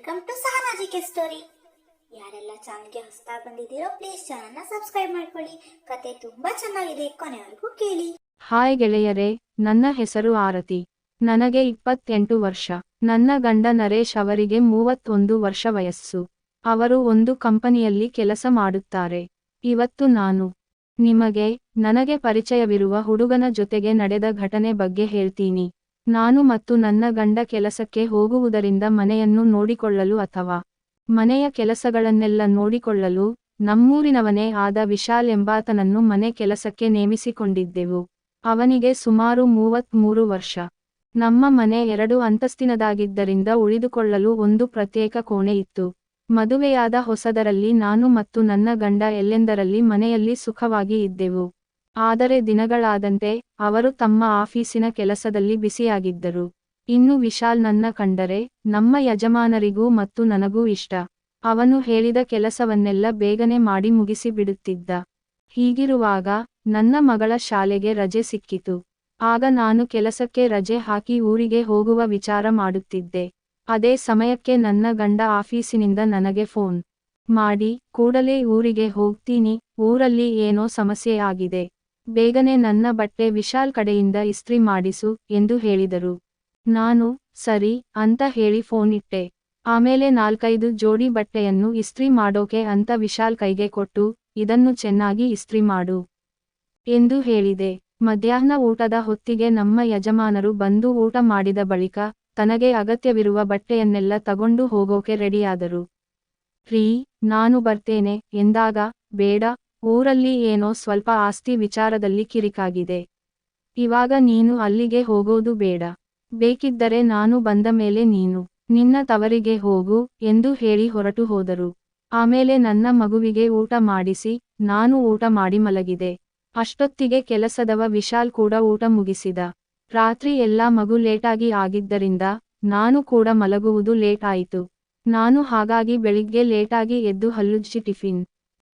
Welcome to ಸಹನಾಜಿಕೆ story ಯಾರೆಲ್ಲ ಚಾನಲ್ಗೆ ಹೊಸದಾಗಿ ಬಂದಿದ್ದೀರೋ ಪ್ಲೀಸ್ ಚಾನಲ್ನ ಸಬ್ಸ್ಕ್ರೈಬ್ ಮಾಡ್ಕೊಳ್ಳಿ. ಕತೆ ತುಂಬಾ ಚೆನ್ನಾಗಿದೆ, ಕೊನೆವರೆಗೂ ಕೇಳಿ. ಹಾಯ್ ಗೆಳೆಯರೇ, ನನ್ನ ಹೆಸರು ಆರತಿ. ನನಗೆ ಇಪ್ಪತ್ತೆಂಟು ವರ್ಷ. ನನ್ನ ಗಂಡ ನರೇಶ್ ಅವರಿಗೆ ಮೂವತ್ತೊಂದು ವರ್ಷ ವಯಸ್ಸು. ಅವರು ಒಂದು ಕಂಪನಿಯಲ್ಲಿ ಕೆಲಸ ಮಾಡುತ್ತಾರೆ. ಇವತ್ತು ನಾನು ನಿಮಗೆ, ನನಗೆ ಪರಿಚಯವಿರುವ ಹುಡುಗನ ಜೊತೆಗೆ ನಡೆದ ಘಟನೆ ಬಗ್ಗೆ ಹೇಳ್ತೀನಿ. ನಾನು ಮತ್ತು ನನ್ನ ಗಂಡ ಕೆಲಸಕ್ಕೆ ಹೋಗುವುದರಿಂದ ಮನೆಯನ್ನು ನೋಡಿಕೊಳ್ಳಲು ಅಥವಾ ಮನೆಯ ಕೆಲಸಗಳನ್ನೆಲ್ಲ ನೋಡಿಕೊಳ್ಳಲು ನಮ್ಮೂರಿನವನೇ ಆದ ವಿಶಾಲ್ ಎಂಬಾತನನ್ನು ಮನೆ ಕೆಲಸಕ್ಕೆ ನೇಮಿಸಿಕೊಂಡಿದ್ದೆವು. ಅವನಿಗೆ ಸುಮಾರು ಮೂವತ್ಮೂರು ವರ್ಷ. ನಮ್ಮ ಮನೆ ಎರಡು ಅಂತಸ್ತಿನದಾಗಿದ್ದರಿಂದ ಉಳಿದುಕೊಳ್ಳಲು ಒಂದು ಪ್ರತ್ಯೇಕ ಕೋಣೆ ಇತ್ತು. ಮದುವೆಯಾದ ಹೊಸದರಲ್ಲಿ ನಾನು ಮತ್ತು ನನ್ನ ಗಂಡ ಎಲ್ಲೆಂದರಲ್ಲಿ ಮನೆಯಲ್ಲಿ ಸುಖವಾಗಿ ಇದ್ದೆವು. ಆದರೆ ದಿನಗಳಾದಂತೆ ಅವರು ತಮ್ಮ ಆಫೀಸಿನ ಕೆಲಸದಲ್ಲಿ ಬಿಸಿಯಾಗಿದ್ದರು ಇನ್ನು ವಿಶಾಲ್ ನನ್ನ ಕಂಡರೆ, ನಮ್ಮ ಯಜಮಾನರಿಗೂ ಮತ್ತು ನನಗೂ ಇಷ್ಟ. ಅವನು ಹೇಳಿದ ಕೆಲಸವನ್ನೆಲ್ಲ ಬೇಗನೆ ಮಾಡಿ ಮುಗಿಸಿ ಬಿಡುತ್ತಿದ್ದ ಹೀಗಿರುವಾಗ ನನ್ನ ಮಗಳ ಶಾಲೆಗೆ ರಜೆ ಸಿಕ್ಕಿತು. ಆಗ ನಾನು ಕೆಲಸಕ್ಕೆ ರಜೆ ಹಾಕಿ ಊರಿಗೆ ಹೋಗುವ ವಿಚಾರ ಮಾಡುತ್ತಿದ್ದೆ. ಅದೇ ಸಮಯಕ್ಕೆ ನನ್ನ ಗಂಡ ಆಫೀಸಿನಿಂದ ನನಗೆ ಫೋನ್ ಮಾಡಿ, ಕೂಡಲೇ ಊರಿಗೆ ಹೋಗ್ತೀನಿ, ಊರಲ್ಲಿ ಏನೋ ಸಮಸ್ಯೆ ಆಗಿದೆ. ಬೇಗನೆ ನನ್ನ ಬಟ್ಟೆ ವಿಶಾಲ್ ಕಡೆಯಿಂದ ಇಸ್ತ್ರಿ ಮಾಡಿಸು ಎಂದು ಹೇಳಿದರು. ನಾನು, ಸರಿ, ಅಂತ ಹೇಳಿ ಫೋನ್ ಇಟ್ಟೆ. ಆಮೇಲೆ ನಾಲ್ಕೈದು ಜೋಡಿ ಬಟ್ಟೆಯನ್ನು ಇಸ್ತ್ರಿ ಮಾಡೋಕೆ ಅಂತ ವಿಶಾಲ್ ಕೈಗೆ ಕೊಟ್ಟು, ಇದನ್ನು ಚೆನ್ನಾಗಿ ಇಸ್ತ್ರಿ ಮಾಡು ಎಂದು ಹೇಳಿದೆ. ಮಧ್ಯಾಹ್ನ ಊಟದ ಹೊತ್ತಿಗೆ ನಮ್ಮ ಯಜಮಾನರು ಬಂದು ಊಟ ಮಾಡಿದ ಬಳಿಕ, ತನಗೆ ಅಗತ್ಯವಿರುವ ಬಟ್ಟೆಯನ್ನೆಲ್ಲ ತಗೊಂಡು ಹೋಗೋಕೆ ರೆಡಿಯಾದರು. ರೀ, ನಾನು ಬರ್ತೇನೆ, ಎಂದಾಗ, ಬೇಡ ಊರಲ್ಲಿ ಏನೋ ಸ್ವಲ್ಪ ಆಸ್ತಿ ವಿಚಾರದಲ್ಲಿ ಕಿರಿಕಾಗಿದೆ. ಇವಾಗ ನೀನು ಅಲ್ಲಿಗೆ ಹೋಗೋದು ಬೇಡ. ಬೇಕಿದ್ದರೆ ನಾನು ಬಂದ ಮೇಲೆ ನೀನು, ನಿನ್ನ ತವರಿಗೆ ಹೋಗು ಎಂದು ಹೇಳಿ ಹೊರಟು ಹೋದರು. ಆಮೇಲೆ ನನ್ನ ಮಗುವಿಗೆ ಊಟ ಮಾಡಿಸಿ, ನಾನು ಊಟ ಮಾಡಿ ಮಲಗಿದೆ. ಅಷ್ಟೊತ್ತಿಗೆ ಕೆಲಸದವ ವಿಶಾಲ್ ಕೂಡ ಊಟ ಮುಗಿಸಿದ. ರಾತ್ರಿ ಎಲ್ಲಾ ಮಗು ಲೇಟಾಗಿ ಆಗಿದ್ದರಿಂದ, ನಾನು ಕೂಡ ಮಲಗುವುದು ಲೇಟ್ ಆಯಿತು. ನಾನು ಹಾಗಾಗಿ ಬೆಳಿಗ್ಗೆ ಲೇಟಾಗಿ ಎದ್ದು ಹಲ್ಲುಜ್ಜಿ ಟಿಫಿನ್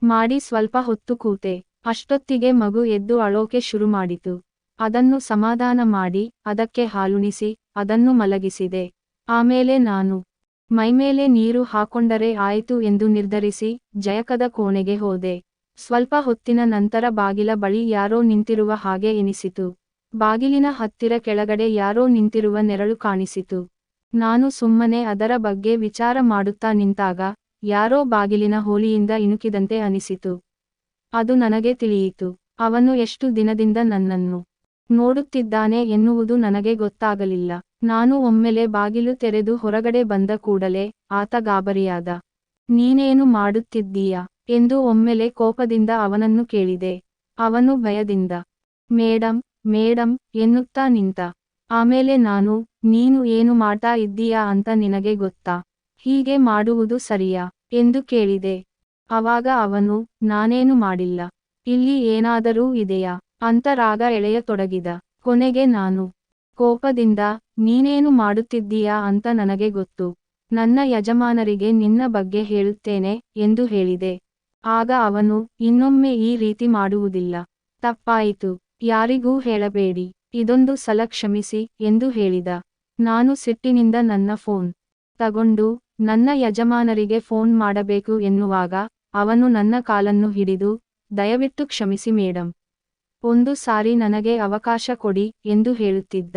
ಮಾಡಿ ಸ್ವಲ್ಪ ಹೊತ್ತು ಕೂತೆ. ಅಷ್ಟೊತ್ತಿಗೆ ಮಗು ಎದ್ದು ಅಳೋಕೆ ಶುರು ಮಾಡಿತು. ಅದನ್ನು ಸಮಾಧಾನ ಮಾಡಿ, ಅದಕ್ಕೆ ಹಾಲುಣಿಸಿ, ಅದನ್ನು ಮಲಗಿಸಿದೆ. ಆಮೇಲೆ ನಾನು ಮೈಮೇಲೆ ನೀರು ಹಾಕೊಂಡರೆ ಆಯಿತು ಎಂದು ನಿರ್ಧರಿಸಿ, ಜಯಕದ ಕೋಣೆಗೆ ಹೋದೆ. ಸ್ವಲ್ಪ ಹೊತ್ತಿನ ನಂತರ ಬಾಗಿಲ ಬಳಿ ಯಾರೋ ನಿಂತಿರುವ ಹಾಗೆ ಎನಿಸಿತು. ಬಾಗಿಲಿನ ಹತ್ತಿರ ಕೆಳಗಡೆ ಯಾರೋ ನಿಂತಿರುವ ನೆರಳು ಕಾಣಿಸಿತು. ನಾನು ಸುಮ್ಮನೆ ಅದರ ಬಗ್ಗೆ ವಿಚಾರ ಮಾಡುತ್ತಾ ನಿಂತಾಗ ಯಾರೋ ಬಾಗಿಲಿನ ಹೋಲಿಯಿಂದ ಇಣುಕಿದಂತೆ ಅನಿಸಿತು. ಅದು ನನಗೆ ತಿಳಿಯಿತು. ಅವನು ಎಷ್ಟು ದಿನದಿಂದ ನನ್ನನ್ನು ನೋಡುತ್ತಿದ್ದಾನೆ ಎನ್ನುವುದು ನನಗೆ ಗೊತ್ತಾಗಲಿಲ್ಲ. ನಾನು ಒಮ್ಮೆಲೆ ಬಾಗಿಲು ತೆರೆದು ಹೊರಗಡೆ ಬಂದ ಕೂಡಲೇ, ಆತ ಗಾಬರಿಯಾದ, ನೀನೇನು ಮಾಡುತ್ತಿದ್ದೀಯ? ಎಂದು ಒಮ್ಮೆಲೆ ಕೋಪದಿಂದ ಅವನನ್ನು ಕೇಳಿದೆ. ಅವನು ಭಯದಿಂದ, ಮೇಡಂ ಮೇಡಂ, ಎನ್ನುತ್ತಾ ನಿಂತ, ಆಮೇಲೆ ನಾನು, ನೀನು ಏನು ಮಾಡ್ತಾ ಇದ್ದೀಯಾ ಅಂತ ನಿನಗೆ ಗೊತ್ತಾ? ಹೀಗೆ ಮಾಡುವುದು ಸರಿಯಾ? ಎಂದು ಕೇಳಿದೆ. ಅವಾಗ ಅವನು, ನಾನೇನು ಮಾಡಿಲ್ಲ. ಇಲ್ಲಿ ಏನಾದರೂ ಇದೆಯಾ? ಅಂತ ರಾಗ ಎಳೆಯತೊಡಗಿದ. ಕೊನೆಗೆ ನಾನು, ಕೋಪದಿಂದ, ನೀನೇನು ಮಾಡುತ್ತಿದ್ದೀಯಾ ಅಂತ ನನಗೆ ಗೊತ್ತು. ನನ್ನ ಯಜಮಾನರಿಗೆ ನಿನ್ನ ಬಗ್ಗೆ ಹೇಳುತ್ತೇನೆ ಎಂದು ಹೇಳಿದೆ. ಆಗ ಅವನು, ಇನ್ನೊಮ್ಮೆ ಈ ರೀತಿ ಮಾಡುವುದಿಲ್ಲ. ತಪ್ಪಾಯಿತು. ಯಾರಿಗೂ ಹೇಳಬೇಡಿ. ಇದೊಂದು ಸಲ ಕ್ಷಮಿಸಿ ಎಂದು ಹೇಳಿದ. ನಾನು ಸಿಟ್ಟಿನಿಂದ ನನ್ನ ಫೋನ್ ತಗೊಂಡು ನನ್ನ ಯಜಮಾನರಿಗೆ ಫೋನ್ ಮಾಡಬೇಕು ಎನ್ನುವಾಗ ಅವನು ನನ್ನ ಕಾಲನ್ನು ಹಿಡಿದು, ದಯವಿಟ್ಟು ಕ್ಷಮಿಸಿ ಮೇಡಂ. ಒಂದು ಸಾರಿ ನನಗೆ ಅವಕಾಶ ಕೊಡಿ ಎಂದು ಹೇಳುತ್ತಿದ್ದ.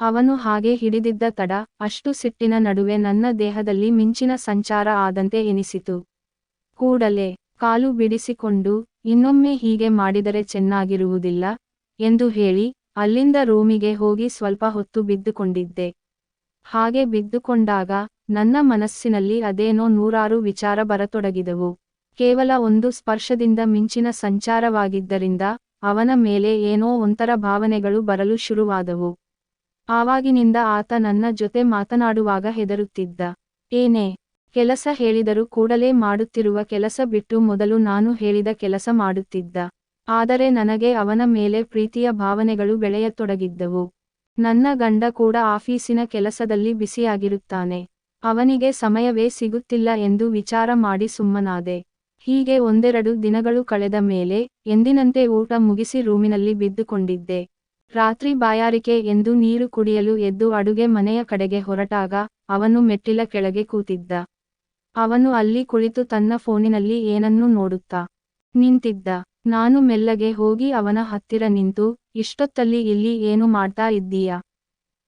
ಅವನು ಹಾಗೆ ಹಿಡಿದಿದ್ದ ತಡ, ಅಷ್ಟು ಸಿಟ್ಟಿನ ನಡುವೆ ನನ್ನ ದೇಹದಲ್ಲಿ ಮಿಂಚಿನ ಸಂಚಾರ ಆದಂತೆ ಎನಿಸಿತು. ಕೂಡಲೇ ಕಾಲು ಬಿಡಿಸಿಕೊಂಡು, ಇನ್ನೊಮ್ಮೆ ಹೀಗೆ ಮಾಡಿದರೆ ಚೆನ್ನಾಗಿರುವುದಿಲ್ಲ ಎಂದು ಹೇಳಿ, ಅಲ್ಲಿಂದ ರೂಮಿಗೆ ಹೋಗಿ ಸ್ವಲ್ಪ ಹೊತ್ತು ಬಿದ್ದುಕೊಂಡಿದ್ದೆ. ಹಾಗೆ ಬಿದ್ದುಕೊಂಡಾಗ ನನ್ನ ಮನಸ್ಸಿನಲ್ಲಿ ಅದೇನೋ ನೂರಾರು ವಿಚಾರ ಬರತೊಡಗಿದವು. ಕೇವಲ ಒಂದು ಸ್ಪರ್ಶದಿಂದ ಮಿಂಚಿನ ಸಂಚಾರವಾಗಿದ್ದರಿಂದ ಅವನ ಮೇಲೆ ಏನೋ ಒಂಥರ ಭಾವನೆಗಳು ಬರಲು ಶುರುವಾದವು. ಆವಾಗಿನಿಂದ ಆತ ನನ್ನ ಜೊತೆ ಮಾತನಾಡುವಾಗ ಹೆದರುತ್ತಿದ್ದ. ಏನೇ, ಕೆಲಸ ಹೇಳಿದರೂ ಕೂಡಲೇ ಮಾಡುತ್ತಿರುವ ಕೆಲಸ ಬಿಟ್ಟು ಮೊದಲು ನಾನು ಹೇಳಿದ ಕೆಲಸ ಮಾಡುತ್ತಿದ್ದ. ಆದರೆ ನನಗೆ ಅವನ ಮೇಲೆ ಪ್ರೀತಿಯ ಭಾವನೆಗಳು ಬೆಳೆಯತೊಡಗಿದ್ದವು. ನನ್ನ ಗಂಡ ಕೂಡ ಆಫೀಸಿನ ಕೆಲಸದಲ್ಲಿ ಬಿಸಿಯಾಗಿರುತ್ತಾನೆ ಅವನಿಗೆ ಸಮಯವೇ ಸಿಗುತ್ತಿಲ್ಲ ಎಂದು ವಿಚಾರ ಮಾಡಿ ಸುಮ್ಮನಾದೆ. ಹೀಗೆ ಒಂದೆರಡು ದಿನಗಳು ಕಳೆದ ಮೇಲೆ ಎಂದಿನಂತೆ ಊಟ ಮುಗಿಸಿ ರೂಮಿನಲ್ಲಿ ಬಿದ್ದುಕೊಂಡಿದ್ದೆ. ರಾತ್ರಿ ಬಾಯಾರಿಕೆ ಎಂದು ನೀರು ಕುಡಿಯಲು ಎದ್ದು ಅಡುಗೆ ಮನೆಯ ಕಡೆಗೆ ಹೊರಟಾಗ ಅವನು ಮೆಟ್ಟಿಲ ಕೆಳಗೆ ಕೂತಿದ್ದ. ಅವನು ಅಲ್ಲಿ ಕುಳಿತು ತನ್ನ ಫೋನಿನಲ್ಲಿ ಏನನ್ನೂ ನೋಡುತ್ತಾ ನಿಂತಿದ್ದ. ನಾನು ಮೆಲ್ಲಗೆ ಹೋಗಿ ಅವನ ಹತ್ತಿರ ನಿಂತು ಇಷ್ಟೊತ್ತಲ್ಲಿ ಇಲ್ಲಿ ಏನು ಮಾಡ್ತಾ ಇದ್ದೀಯ?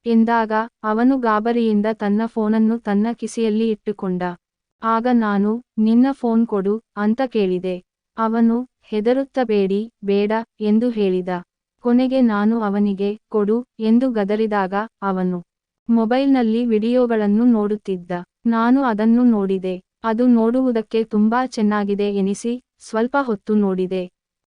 ಎಂದಾಗ ಅವನು ಗಾಬರಿಯಿಂದ ತನ್ನ ಫೋನನ್ನು ತನ್ನ ಕಿಸೆಯಲ್ಲಿ ಇಟ್ಟುಕೊಂಡ. ಆಗ ನಾನು, ನಿನ್ನ ಫೋನ್ ಕೊಡು ಅಂತ ಕೇಳಿದೆ. ಅವನು ಹೆದರುತ್ತಬೇಡಿ ಬೇಡ ಎಂದು ಹೇಳಿದ. ಕೊನೆಗೆ ನಾನು ಅವನಿಗೆ, ಕೊಡು ಎಂದು ಗದರಿದಾಗ ಅವನು. ಮೊಬೈಲ್ನಲ್ಲಿ ವಿಡಿಯೋಗಳನ್ನು ನೋಡುತ್ತಿದ್ದ. ನಾನು ಅದನ್ನು ನೋಡಿದೆ. ಅದು ನೋಡುವುದಕ್ಕೆ ತುಂಬಾ ಚೆನ್ನಾಗಿದೆ ಎನಿಸಿ, ಸ್ವಲ್ಪ ಹೊತ್ತು ನೋಡಿದೆ.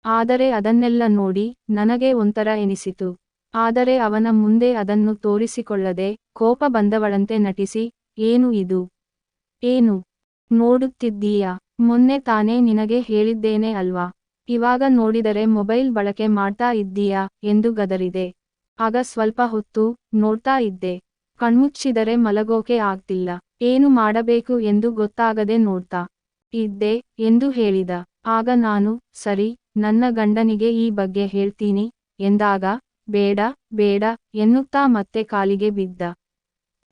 ಆದರೆ ಅದನ್ನೆಲ್ಲ ನೋಡಿ ನನಗೆ ಒಂಥರ ಎನಿಸಿತು. ಆದರೆ ಅವನ ಮುಂದೆ ಅದನ್ನು ತೋರಿಸಿಕೊಳ್ಳದೆ ಕೋಪ ಬಂದವಳಂತೆ ನಟಿಸಿ, ಏನು ಇದು? ಏನು? ನೋಡುತ್ತಿದ್ದೀಯಾ? ಮೊನ್ನೆ ತಾನೇ ನಿನಗೆ ಹೇಳಿದ್ದೇನೆ ಅಲ್ವಾ? ಇವಾಗ ನೋಡಿದರೆ ಮೊಬೈಲ್ ಬಳಕೆ ಮಾಡ್ತಾ ಇದ್ದೀಯಾ? ಎಂದು ಗದರಿದೆ. ಆಗ ಸ್ವಲ್ಪ ಹೊತ್ತು ನೋಡ್ತಾ ಇದ್ದೆ. ಕಣ್ಮುಚ್ಚಿದರೆ ಮಲಗೋಕೆ ಆಗ್ತಿಲ್ಲ. ಏನು ಮಾಡಬೇಕು? ಎಂದು ಗೊತ್ತಾಗದೆ ನೋಡ್ತಾ ಇದ್ದೆ ಎಂದು ಹೇಳಿದ. ಆಗ ನಾನು, ಸರಿ ನನ್ನ ಗಂಡನಿಗೆ ಈ ಬಗ್ಗೆ ಹೇಳ್ತೀನಿ, ಎಂದಾಗ, ಬೇಡ ಬೇಡ, ಎನ್ನುತ್ತಾ ಮತ್ತೆ ಕಾಲಿಗೆ ಬಿದ್ದ.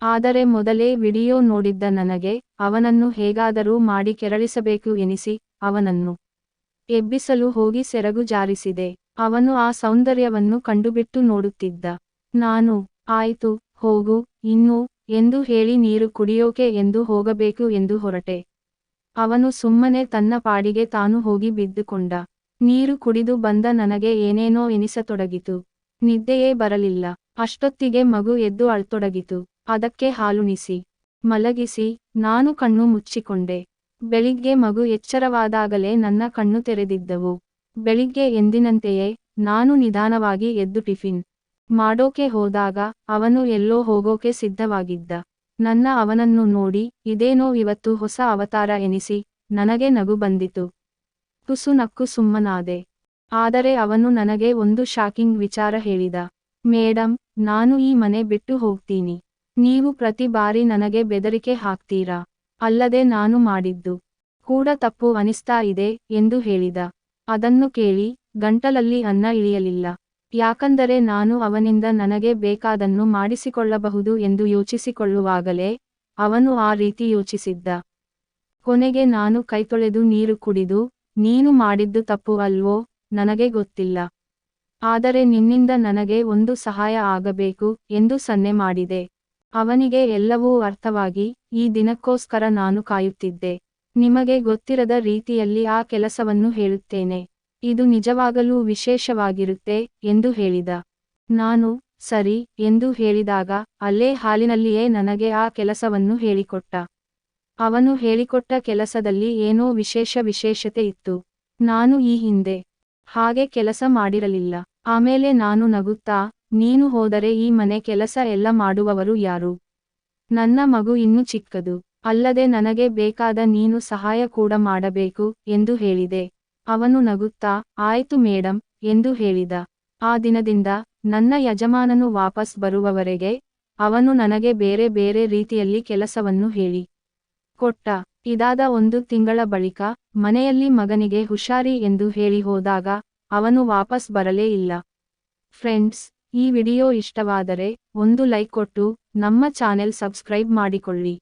ಆದರೆ ಮೊದಲೇ ವಿಡಿಯೋ ನೋಡಿದ್ದ ನನಗೆ, ಅವನನ್ನು ಹೇಗಾದರೂ ಮಾಡಿ ಕೆರಳಿಸಬೇಕು ಎನಿಸಿ, ಅವನನ್ನು ಎಬ್ಬಿಸಲು ಹೋಗಿ ಸೆರಗು ಜಾರಿಸಿದೆ. ಅವನು ಆ ಸೌಂದರ್ಯವನ್ನು ಕಂಡುಬಿಟ್ಟು ನೋಡುತ್ತಿದ್ದ. ನಾನು, ಆಯಿತು, ಹೋಗು, ಇನ್ನು, ಎಂದು ಹೇಳಿ ನೀರು ಕುಡಿಯೋಕೆ ಎಂದು ಹೋಗಬೇಕು ಎಂದು ಹೊರಟೆ. ಅವನು ಸುಮ್ಮನೆ ತನ್ನ ಪಾಡಿಗೆ ತಾನು ಹೋಗಿ ಬಿದ್ದುಕೊಂಡ. ನೀರು ಕುಡಿದು ಬಂದ ನನಗೆ ಏನೇನೋ ಎನಿಸತೊಡಗಿತು. ನಿದ್ದೆಯೇ ಬರಲಿಲ್ಲ. ಅಷ್ಟೊತ್ತಿಗೆ ಮಗು ಎದ್ದು ಅಳ್ತೊಡಗಿತು. ಅದಕ್ಕೆ ಹಾಲುಣಿಸಿ ಮಲಗಿಸಿ, ನಾನು ಕಣ್ಣು ಮುಚ್ಚಿಕೊಂಡೆ. ಬೆಳಿಗ್ಗೆ ಮಗು ಎಚ್ಚರವಾದಾಗಲೇ ನನ್ನ ಕಣ್ಣು ತೆರೆದಿದ್ದವು. ಬೆಳಿಗ್ಗೆ ಎಂದಿನಂತೆಯೇ, ನಾನು ನಿಧಾನವಾಗಿ ಎದ್ದು ಟಿಫಿನ್ ಮಾಡೋಕೆ ಹೋದಾಗ ಅವನು ಎಲ್ಲೋ ಹೋಗೋಕೆ ಸಿದ್ಧವಾಗಿದ್ದ. ನನ್ನ ಅವನನ್ನು ನೋಡಿ, ಇದೇನೋ ಇವತ್ತು ಹೊಸ ಅವತಾರ ಎನಿಸಿ, ನನಗೆ ನಗು ಬಂದಿತು. ತುಸು ನಕ್ಕು ಸುಮ್ಮನಾದೆ. ಆದರೆ ಅವನು ನನಗೆ ಒಂದು ಶಾಕಿಂಗ್ ವಿಚಾರ ಹೇಳಿದ. ಮೇಡಮ್ ನಾನು ಈ ಮನೆ ಬಿಟ್ಟು ಹೋಗ್ತೀನಿ. ನೀವು ಪ್ರತಿ ಬಾರಿ ನನಗೆ ಬೆದರಿಕೆ ಹಾಕ್ತೀರಾ? ಅಲ್ಲದೆ ನಾನು ಮಾಡಿದ್ದು ಕೂಡ ತಪ್ಪು ಅನಿಸ್ತಾ ಇದೆ ಎಂದು ಹೇಳಿದ. ಅದನ್ನು ಕೇಳಿ ಗಂಟಲಲ್ಲಿ ಅನ್ನ ಇಳಿಯಲಿಲ್ಲ. ಯಾಕಂದರೆ ನಾನು ಅವನಿಂದ ನನಗೆ ಬೇಕಾದನ್ನು ಮಾಡಿಸಿಕೊಳ್ಳಬಹುದು ಎಂದು ಯೋಚಿಸಿಕೊಳ್ಳುವಾಗಲೇ ಅವನು ಆ ರೀತಿ ಯೋಚಿಸಿದ್ದ. ಕೊನೆಗೆ ನಾನು ಕೈತೊಳೆದು ನೀರು ಕುಡಿದು ನೀನು ಮಾಡಿದ್ದು ತಪ್ಪು ಅಲ್ವೋ? ನನಗೆ ಗೊತ್ತಿಲ್ಲ. ಆದರೆ ನಿನ್ನಿಂದ ನನಗೆ ಒಂದು ಸಹಾಯ ಆಗಬೇಕು ಎಂದು ಸನ್ನೆ ಮಾಡಿದೆ. ಅವನಿಗೆ ಎಲ್ಲವೂ ಅರ್ಥವಾಗಿ ಈ ದಿನಕ್ಕೋಸ್ಕರ ನಾನು ಕಾಯುತ್ತಿದ್ದೆ. ನಿಮಗೆ ಗೊತ್ತಿರದ ರೀತಿಯಲ್ಲಿ ಆ ಕೆಲಸವನ್ನು ಹೇಳುತ್ತೇನೆ. ಇದು ನಿಜವಾಗಲೂ ವಿಶೇಷವಾಗಿರುತ್ತೆ ಎಂದು ಹೇಳಿದ. ನಾನು, ಸರಿ ಎಂದು ಹೇಳಿದಾಗ ಅಲ್ಲೇ ಹಾಲಿನಲ್ಲಿಯೇ ನನಗೆ ಆ ಕೆಲಸವನ್ನು ಹೇಳಿಕೊಟ್ಟ. ಅವನು ಹೇಳಿಕೊಟ್ಟ ಕೆಲಸದಲ್ಲಿ ಏನೋ ವಿಶೇಷ ವಿಶೇಷತೆ ಇತ್ತು. ನಾನು ಈ ಹಿಂದೆ ಹಾಗೆ ಕೆಲಸ ಮಾಡಿರಲಿಲ್ಲ. ಆಮೇಲೆ ನಾನು ನಗುತ್ತಾ, ನೀನು ಹೋದರೆ ಈ ಮನೆ ಕೆಲಸ ಎಲ್ಲ ಮಾಡುವವರು ಯಾರು? ನನ್ನ ಮಗು ಇನ್ನು ಚಿಕ್ಕದು. ಅಲ್ಲದೆ ನನಗೆ ಬೇಕಾದ ನೀನು ಸಹಾಯ ಕೂಡ ಮಾಡಬೇಕು ಎಂದು ಹೇಳಿದೆ. ಅವನು ನಗುತ್ತಾ, ಆಯ್ತು ಮೇಡಂ ಎಂದು ಹೇಳಿದ. ಆ ದಿನದಿಂದ ನನ್ನ ಯಜಮಾನನು ವಾಪಸ್ ಬರುವವರೆಗೆ ಅವನು ನನಗೆ ಬೇರೆ ಬೇರೆ ರೀತಿಯಲ್ಲಿ ಕೆಲಸವನ್ನು ಹೇಳಿ. ಕೊಟ್ಟ. ಇದಾದ ಒಂದು ತಿಂಗಳ ಬಳಿಕ ಮನೆಯಲ್ಲಿ ಮಗನಿಗೆ ಹುಷಾರಿ ಎಂದು ಹೇಳಿ ಹೋದಾಗ ಅವನು ವಾಪಸ್ ಬರಲೇ ಇಲ್ಲ. ಫ್ರೆಂಡ್ಸ್, ಈ ವಿಡಿಯೋ ಇಷ್ಟವಾದರೆ ಒಂದು ಲೈಕ್ ಕೊಟ್ಟು ನಮ್ಮ ಚಾನೆಲ್ ಸಬ್ಸ್ಕ್ರೈಬ್ ಮಾಡಿಕೊಳ್ಳಿ.